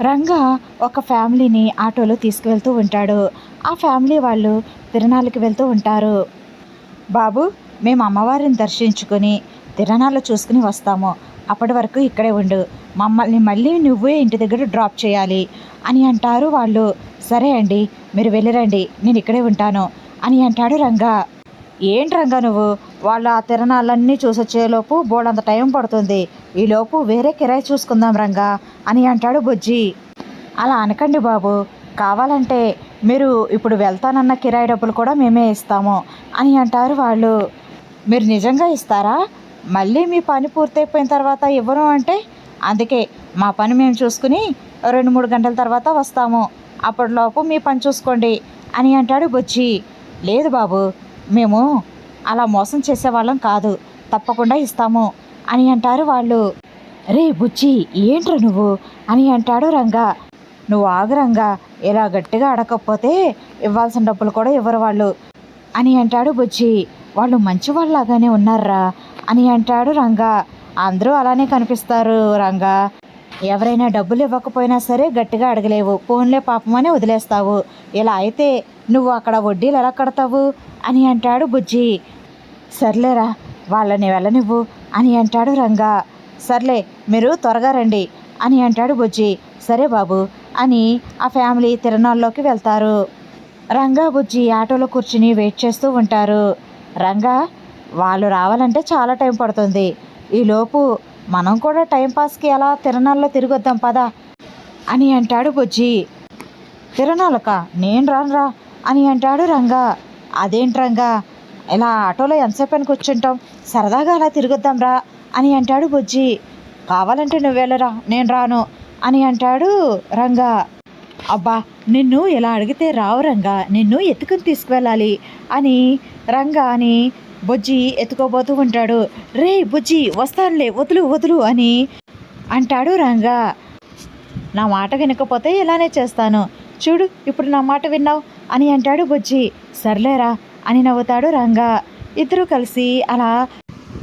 రంగా ఒక ఫ్యామిలీని ఆటోలో తీసుకువెళ్తూ ఉంటాడు. ఆ ఫ్యామిలీ వాళ్ళు తిరణాలకి వెళ్తూ ఉంటారు. బాబు మేము అమ్మవారిని దర్శించుకొని తిరణాలు చూసుకుని వస్తాము. అప్పటి వరకు ఇక్కడే ఉండు. మమ్మల్ని మళ్ళీ నువ్వే ఇంటి దగ్గర డ్రాప్ చేయాలి అని అంటారు వాళ్ళు. సరే అండి మీరు వెళ్ళిరండి. నేను ఇక్కడే ఉంటాను అని అంటాడు రంగా. ఏంటి రంగా నువ్వు? వాళ్ళ ఆ తిరణాలన్నీ చూసొచ్చేలోపు బోడంత టైం పడుతుంది. ఈలోపు వేరే కిరాయి చూసుకుందాం రంగా అని అంటాడు బుజ్జి. అలా అనకండి బాబు. కావాలంటే మీరు ఇప్పుడు వెళ్తానన్న కిరాయి డబ్బులు కూడా మేమే ఇస్తాము అని అంటారు వాళ్ళు. మీరు నిజంగా ఇస్తారా? మళ్ళీ మీ పని పూర్తయిపోయిన తర్వాత ఇవ్వను అంటే? అందుకే మా పని మేము చూసుకుని రెండు మూడు గంటల తర్వాత వస్తాము. అప్పటిలోపు మీ పని చూసుకోండి అని అంటాడు బుజ్జి. లేదు బాబు. మేము అలా మోసం చేసేవాళ్ళం కాదు. తప్పకుండా ఇస్తాము అని అంటారు వాళ్ళు. రే బుజ్జి ఏంట్రా నువ్వు? అని అంటాడు రంగా. నువ్వు ఆగురంగా ఇలా గట్టిగా అడగకపోతే ఇవ్వాల్సిన డబ్బులు కూడా ఇవ్వరు వాళ్ళు అని అంటాడు బుజ్జి. వాళ్ళు మంచి వాళ్ళలాగానే ఉన్నారా అని అంటాడు రంగా. అందరూ అలానే కనిపిస్తారు రంగా. ఎవరైనా డబ్బులు ఇవ్వకపోయినా సరే గట్టిగా అడగలేవు. ఫోన్లే పాపమని వదిలేస్తావు. ఇలా అయితే నువ్వు అక్కడ వడ్డీలు ఎలా కడతావు? అని అంటాడు బుజ్జి. సర్లేరా వాళ్ళని వెళ్ళనివ్వు అని అంటాడు రంగా. సర్లే మీరు త్వరగా రండి అని అంటాడు బుజ్జి. సరే బాబు అని ఆ ఫ్యామిలీ తిరణాల్లోకి వెళ్తారు. రంగా బుజ్జి ఆటోలో కూర్చుని వెయిట్ చేస్తూ ఉంటారు. రంగా వాళ్ళు రావాలంటే చాలా టైం పడుతుంది. ఈలోపు మనం కూడా టైంపాస్కి ఎలా తిరణాల్లో తిరిగొద్దాం పదా అని అంటాడు బుజ్జి. తిరణాలక నేను రానురా అని అంటాడు రంగా. అదేంటి రంగా? ఇలా ఆటోలో ఎంతసేపు అని కూర్చుంటాం. సరదాగా అలా తిరిగొద్దాం రా అని అంటాడు బుజ్జి. కావాలంటే నువ్వు వెళ్ళరా? నేను రాను అని అంటాడు రంగా. అబ్బా నిన్ను ఇలా అడిగితే రావు రంగా. నిన్ను ఎత్తుకుని తీసుకువెళ్ళాలి అని రంగా అని బుజ్జి ఎత్తుకోబోతూ ఉంటాడు. రే బుజ్జి వస్తానులే వదులు వదులు అని అంటాడు రంగా. నా మాట వినకపోతే ఇలానే చేస్తాను. చూడు ఇప్పుడు నా మాట విన్నావు అని అంటాడు బుజ్జి. సర్లేరా అని నవ్వుతాడు రంగా. ఇద్దరు కలిసి అలా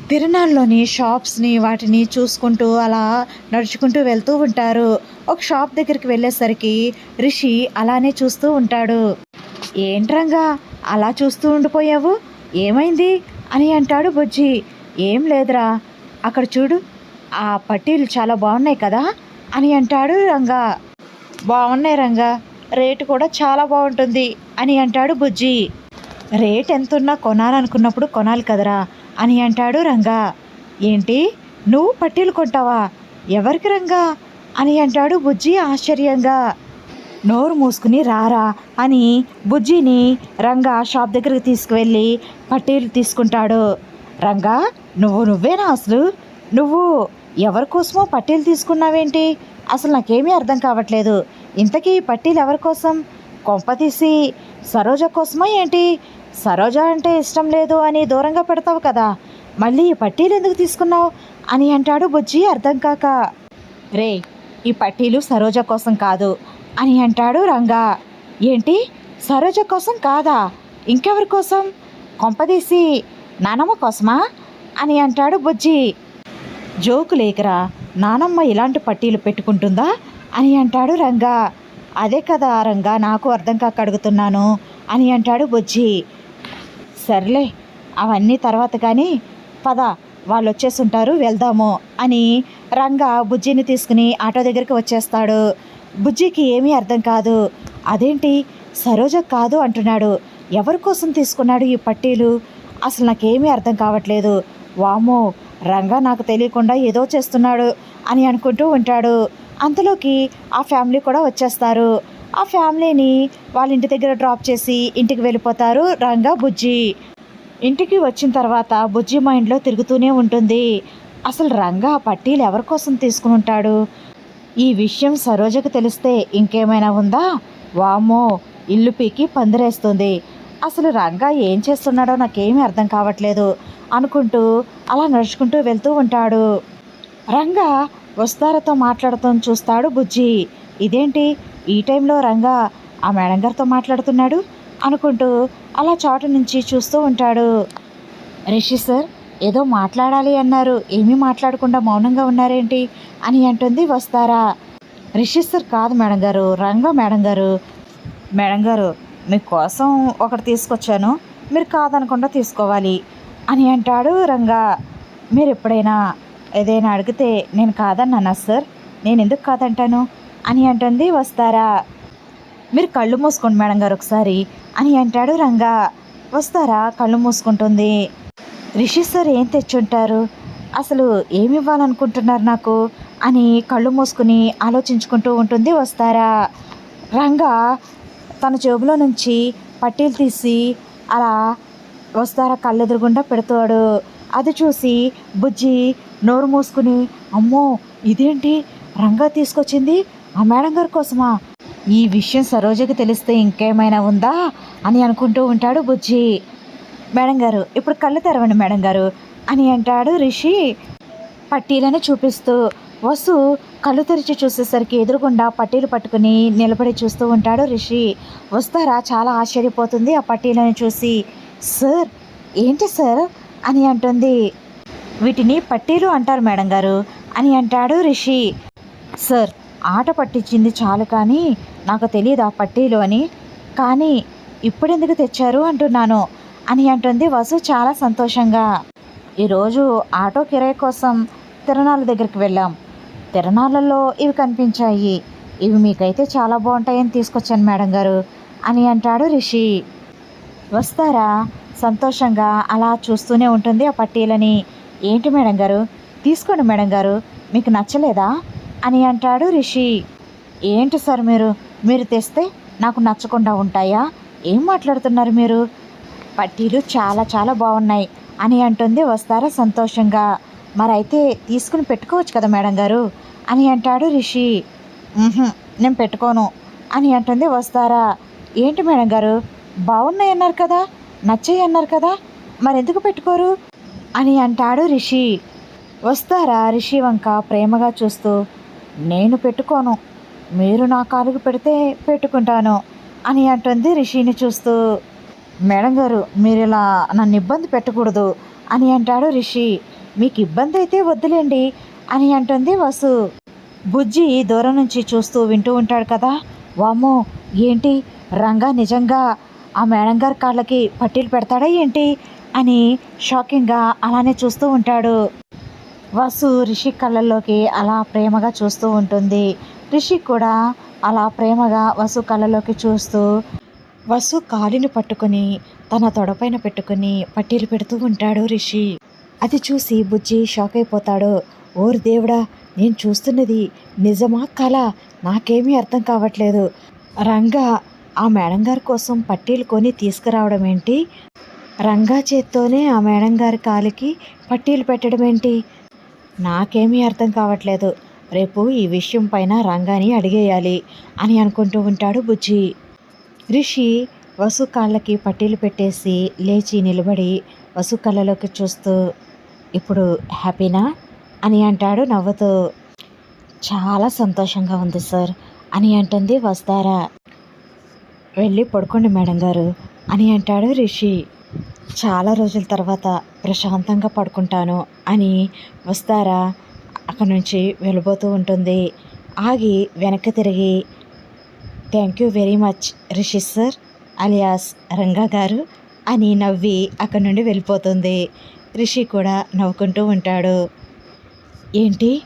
తిరునాళ్ళలోని షాప్స్ని వాటిని చూసుకుంటూ అలా నడుచుకుంటూ వెళ్తూ ఉంటారు. ఒక షాప్ దగ్గరికి వెళ్ళేసరికి రిషి అలానే చూస్తూ ఉంటాడు. ఏంట్రంగా అలా చూస్తూ ఉండిపోయావు? ఏమైంది? అని అంటాడు బుజ్జి. ఏం లేదురా. అక్కడ చూడు ఆ పట్టీలు చాలా బాగున్నాయి కదా అని అంటాడు రంగా. బాగున్నాయి రంగా. రేటు కూడా చాలా బాగుంటుంది అని అంటాడు బుజ్జి. రేట్ ఎంత ఉన్నా కొనాలనుకున్నప్పుడు కొనాలి కదరా అని అంటాడు రంగా. ఏంటి? నువ్వు పట్టీలు కొంటావా? ఎవరికి రంగా? అని అంటాడు బుజ్జి ఆశ్చర్యంగా. నోరు మూసుకుని రారా అని బుజ్జిని రంగా షాప్ దగ్గరికి తీసుకువెళ్ళి పట్టీలు తీసుకుంటాడు. రంగా నువ్వు నువ్వేనా అసలు? నువ్వు ఎవరి కోసమో పట్టీలు తీసుకున్నావేంటి? అసలు నాకేమీ అర్థం కావట్లేదు. ఇంతకీ పట్టీలు ఎవరి కోసం? కొంప తీసి సరోజ కోసమా ఏంటి? సరోజ అంటే ఇష్టం లేదు అని దూరంగా పెడతావు కదా. మళ్ళీ ఈ పట్టీలు ఎందుకు తీసుకున్నావు? అని అంటాడు బుజ్జి అర్థం కాక. రే ఈ పట్టీలు సరోజ కోసం కాదు. అని అంటాడు రంగా. ఏంటి? సరోజ కోసం కాదా? ఇంకెవరి కోసం? కొంపదీసి నానమ్మ కోసమా? అని అంటాడు బుజ్జి. జోకు లేకరా నానమ్మ ఇలాంటి పట్టీలు పెట్టుకుంటుందా? అని అంటాడు రంగా. అదే కదా రంగా నాకు అర్థం కాక అడుగుతున్నాను అని అంటాడు బుజ్జి. సర్లే అవన్నీ తర్వాత కానీ పద వాళ్ళు వచ్చేసుంటారు వెళ్దాము అని రంగా బుజ్జిని తీసుకుని ఆటో దగ్గరికి వచ్చేస్తాడు. బుజ్జికి ఏమీ అర్థం కాదు. అదేంటి? సరోజ కాదు అంటున్నాడు. ఎవరి కోసం తీసుకున్నాడు ఈ పట్టీలు? అసలు నాకేమీ అర్థం కావట్లేదు. వామో రంగా నాకు తెలియకుండా ఏదో చేస్తున్నాడు అని అనుకుంటూ ఉంటాడు. అంతలోకి ఆ ఫ్యామిలీ కూడా వచ్చేస్తారు. ఆ ఫ్యామిలీని వాళ్ళ ఇంటి దగ్గర డ్రాప్ చేసి ఇంటికి వెళ్ళిపోతారు రంగా బుజ్జి. ఇంటికి వచ్చిన తర్వాత బుజ్జి మైండ్లో తిరుగుతూనే ఉంటుంది. అసలు రంగా ఆ పట్టీలు ఎవరి కోసం తీసుకుని ఉంటాడు? ఈ విషయం సరోజకు తెలిస్తే ఇంకేమైనా ఉందా? వామో ఇల్లు పీకి పందిరేస్తుంది. అసలు రంగా ఏం చేస్తున్నాడో నాకేమీ అర్థం కావట్లేదు అనుకుంటూ అలా నడుచుకుంటూ వెళ్తూ ఉంటాడు. రంగా వస్తారతో మాట్లాడుతూ చూస్తాడు బుజ్జి. ఇదేంటి? ఈ టైంలో రంగా ఆ మేడం గారితో మాట్లాడుతున్నాడు అనుకుంటూ అలా చాటు నుంచి చూస్తూ ఉంటాడు. రిషి సార్ ఏదో మాట్లాడాలి అన్నారు. ఏమీ మాట్లాడకుండా మౌనంగా ఉన్నారేంటి? అని అంటుంది వస్తారా? రిషిస్టర్ సార్ కాదు మేడం గారు రంగా మేడం గారు. మేడం గారు మీకోసం ఒకటి తీసుకొచ్చాను. మీరు కాదనకుండా తీసుకోవాలి అని అంటాడు రంగా. మీరు ఎప్పుడైనా ఏదైనా అడిగితే నేను కాదన్నానా సార్? నేను ఎందుకు కాదంటాను? అని అంటుంది వస్తారా? మీరు కళ్ళు మూసుకోండి మేడం గారు ఒకసారి అని అంటాడు రంగా. వస్తారా? కళ్ళు మూసుకుంటుంది. రిషి సార్ ఏం తెచ్చుంటారు? అసలు ఏమి ఇవ్వాలనుకుంటున్నారు నాకు? అని కళ్ళు మూసుకుని ఆలోచించుకుంటూ ఉంటుంది వస్తారా? రంగా తన జేబులో నుంచి పట్టీలు తీసి అలా వస్తారా కళ్ళెదురుగుండా పెడతాడు. అది చూసి బుజ్జి నోరు మూసుకుని అమ్మో ఇదేంటి? రంగా తీసుకొచ్చింది ఆ మేడం గారి కోసమా? ఈ విషయం సరోజకి తెలిస్తే ఇంకేమైనా ఉందా? అని అనుకుంటూ ఉంటాడు బుజ్జి. మేడం గారు ఇప్పుడు కళ్ళు తెరవండి మేడం గారు అని అంటాడు రిషి. పట్టీలను చూపిస్తూ వసు కళ్ళు తెరిచి చూసేసరికి ఎదురుగుండా పట్టీలు పట్టుకుని నిలబడి చూస్తూ ఉంటాడు రిషి. వస్తారా? చాలా ఆశ్చర్యపోతుంది ఆ పట్టీలను చూసి. సార్ ఏంటి సార్? అని అంటుంది. వీటిని పట్టీలు అంటారు మేడం గారు అని అంటాడు రిషి. సార్ ఆట పట్టించింది చాలు కానీ నాకు తెలియదు ఆ పట్టీలు అని. కానీ ఇప్పుడెందుకు తెచ్చారు? అంటున్నాను. అని అంటుంది వసు చాలా సంతోషంగా. ఈరోజు ఆటో కిరాయి కోసం తిరణాల దగ్గరికి వెళ్ళాం. తిరణాలలో ఇవి కనిపించాయి. ఇవి మీకైతే చాలా బాగుంటాయని తీసుకొచ్చాను మేడం గారు అని అంటాడు రిషి. వస్తారా? సంతోషంగా అలా చూస్తూనే ఉంటుంది ఆ పట్టీలని. ఏంటి మేడం గారు? తీసుకోండి మేడం గారు. మీకు నచ్చలేదా? అని అంటాడు రిషి. ఏంటి సార్ మీరు? మీరు తెస్తే నాకు నచ్చకుండా ఉంటాయా? ఏం మాట్లాడుతున్నారు మీరు? పట్టీలు చాలా చాలా బాగున్నాయి అని అంటుంది వస్తారా సంతోషంగా. మరైతే తీసుకుని పెట్టుకోవచ్చు కదా మేడం గారు అని అంటాడు రిషి. నేను పెట్టుకోను అని అంటుంది వస్తారా. ఏంటి మేడం గారు బాగున్నాయి అన్నారు కదా నచ్చాయి అన్నారు కదా మరెందుకు పెట్టుకోరు అని అంటాడు రిషి. వస్తారా రిషి వంక ప్రేమగా చూస్తూ నేను పెట్టుకోను మీరు నా కాలుకు పెడితే పెట్టుకుంటాను అని అంటుంది రిషిని చూస్తూ. మేడం గారు మీరు ఇలా నన్ను ఇబ్బంది పెట్టకూడదు అని అంటాడు రిషి. మీకు ఇబ్బంది అయితే వద్దులేండి అని అంటుంది వసు. బుజ్జి దూరం నుంచి చూస్తూ వింటూ ఉంటాడు కదా. వామ్మో ఏంటి? రంగా నిజంగా ఆ మేడం గారి కాళ్ళకి పట్టీలు పెడతాడా ఏంటి? అని షాకింగ్గా అలానే చూస్తూ ఉంటాడు. వసు రిషి కళ్ళల్లోకి అలా ప్రేమగా చూస్తూ ఉంటుంది. రిషి కూడా అలా ప్రేమగా వసు కళ్ళలోకి చూస్తూ వసు కాలిని పట్టుకొని తన తొడపైన పెట్టుకుని పట్టీలు పెడుతూ ఉంటాడు రిషి. అది చూసి బుజ్జి షాక్ అయిపోతాడు ఓరు దేవుడా నేను చూస్తున్నది నిజమా కళ నాకేమీ అర్థం కావట్లేదు. రంగా ఆ మేడం గారి కోసం పట్టీలు కొని తీసుకురావడం ఏంటి రంగా చేత్తోనే ఆ మేడం గారి కాలికి పట్టీలు పెట్టడం ఏంటి నాకేమీ అర్థం కావట్లేదు. రేపు ఈ విషయం పైన రంగాని అడిగేయాలి అని అనుకుంటూ ఉంటాడు బుజ్జి. రిషి వసు కాళ్ళకి పట్టీలు పెట్టేసి లేచి నిలబడి వసు కళ్ళలోకి చూస్తూ ఇప్పుడు హ్యాపీనా? అని అంటాడు నవ్వుతూ. చాలా సంతోషంగా ఉంది సార్ అని అంటుంది వస్తారా వెళ్ళి పడుకోండి మేడం గారు అని అంటాడు రిషి చాలా రోజుల తర్వాత ప్రశాంతంగా పడుకుంటాను అని వస్తారా అక్కడి నుంచి వెళ్ళిపోతూ ఉంటుంది. ఆగి వెనక్కి తిరిగి thank you very much Rishi sir alias Ranga గారు. అని నవ్వి అక్కడి నుండి వెళ్ళిపోతుంది. రిషి కూడా నవ్వుకుంటూ ఉంటాడు. ఏంటి?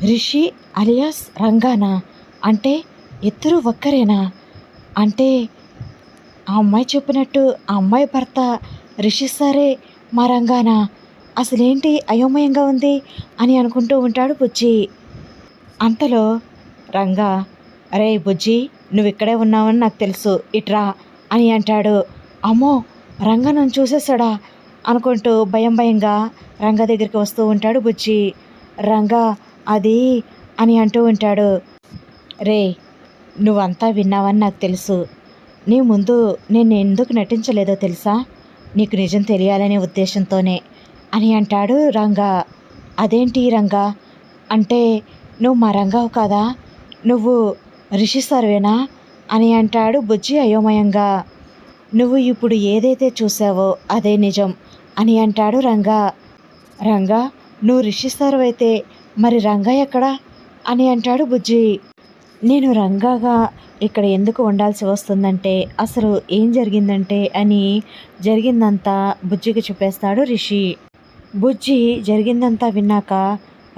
రిషి అలియాస్ రంగానా? అంటే ఇద్దరు ఒక్కరేనా? అంటే ఆ అమ్మాయి చెప్పినట్టు ఆ అమ్మాయి భర్త రిషి సారే మా రంగానా? అసలేంటి అయోమయంగా ఉంది అని అనుకుంటూ ఉంటాడు బుజ్జి. అంతలో రంగా అరే బుజ్జి నువ్వు ఇక్కడే ఉన్నావని నాకు తెలుసు. ఇట్రా అని అంటాడు. అమ్మో రంగా నన్ను చూసేసాడా అనుకుంటూ భయం భయంగా రంగా దగ్గరికి వస్తూ ఉంటాడు బుజ్జి. రంగా అది అని అంటూ ఉంటాడు. రే నువ్వంతా విన్నావని నాకు తెలుసు. నీ ముందు నేను ఎందుకు నటించలేదో తెలుసా? నీకు నిజం తెలియాలనే ఉద్దేశంతోనే అని అంటాడు రంగా. అదేంటి రంగా? అంటే నువ్వు మా రంగావు కదా? నువ్వు రిషి సర్వేనా? అని అంటాడు బుజ్జి అయోమయంగా. నువ్వు ఇప్పుడు ఏదైతే చూసావో అదే నిజం అని అంటాడు రంగా. రంగా నువ్వు రిషి సర్వైతే అయితే మరి రంగా ఎక్కడా? అని అంటాడు బుజ్జి. నేను రంగాగా ఇక్కడ ఎందుకు ఉండాల్సి వస్తుందంటే అసలు ఏం జరిగిందంటే అని జరిగిందంతా బుజ్జికి చెప్పేస్తాడు రిషి బుజ్జి జరిగిందంతా విన్నాక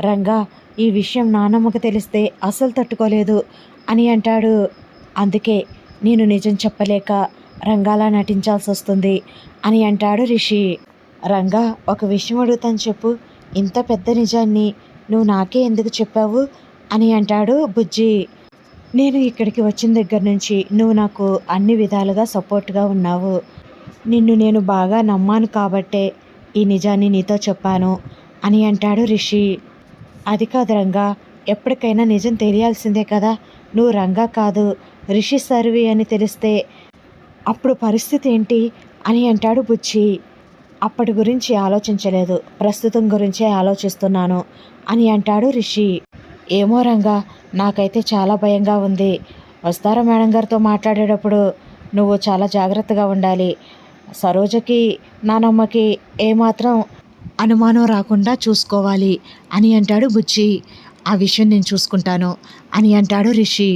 రంగా ఈ విషయం నానమ్మకు తెలిస్తే అసలు తట్టుకోలేదు అని అంటాడు. అందుకే నేను నిజం చెప్పలేక రంగాలా నటించాల్సి వస్తుంది అని అంటాడు రిషి. రంగా ఒక విషయం అడుగుతాను చెప్పు. ఇంత పెద్ద నిజాన్ని నువ్వు నాకే ఎందుకు చెప్పావు? అని అంటాడు బుజ్జి. నేను ఇక్కడికి వచ్చిన దగ్గర నుంచి నువ్వు నాకు అన్ని విధాలుగా సపోర్ట్గా ఉన్నావు. నిన్ను నేను బాగా నమ్మాను కాబట్టే ఈ నిజాన్ని నీతో చెప్పాను అని అంటాడు రిషి. అది కాదు రంగా ఎప్పటికైనా నిజం తెలియాల్సిందే కదా. నువ్వు రంగా కాదు రిషి సర్వి అని తెలిస్తే అప్పుడు పరిస్థితి ఏంటి అని అంటాడు బుచ్చి అప్పటి గురించి ఆలోచించలేదు. ప్రస్తుతం గురించే ఆలోచిస్తున్నాను అని అంటాడు రిషి. ఏమో రంగా నాకైతే చాలా భయంగా ఉంది. వస్తారా మేడం గారితో మాట్లాడేటప్పుడు? నువ్వు చాలా జాగ్రత్తగా ఉండాలి. సరోజకి నానమ్మకి ఏమాత్రం అనుమానం రాకుండా చూసుకోవాలి అని అంటాడు బుజ్జి. ఆ విషయం నేను చూసుకుంటాను అని అంటాడు రిషి.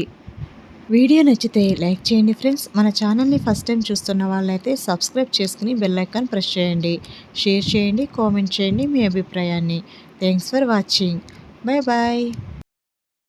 వీడియో నచ్చితే లైక్ చేయండి ఫ్రెండ్స్. మన ఛానల్ని ఫస్ట్ టైం చూస్తున్న వాళ్ళైతే సబ్స్క్రైబ్ చేసుకుని బెల్ ఐకాన్ ప్రెస్ చేయండి. షేర్ చేయండి కామెంట్ చేయండి మీ అభిప్రాయాన్ని. Thanks for watching. Bye bye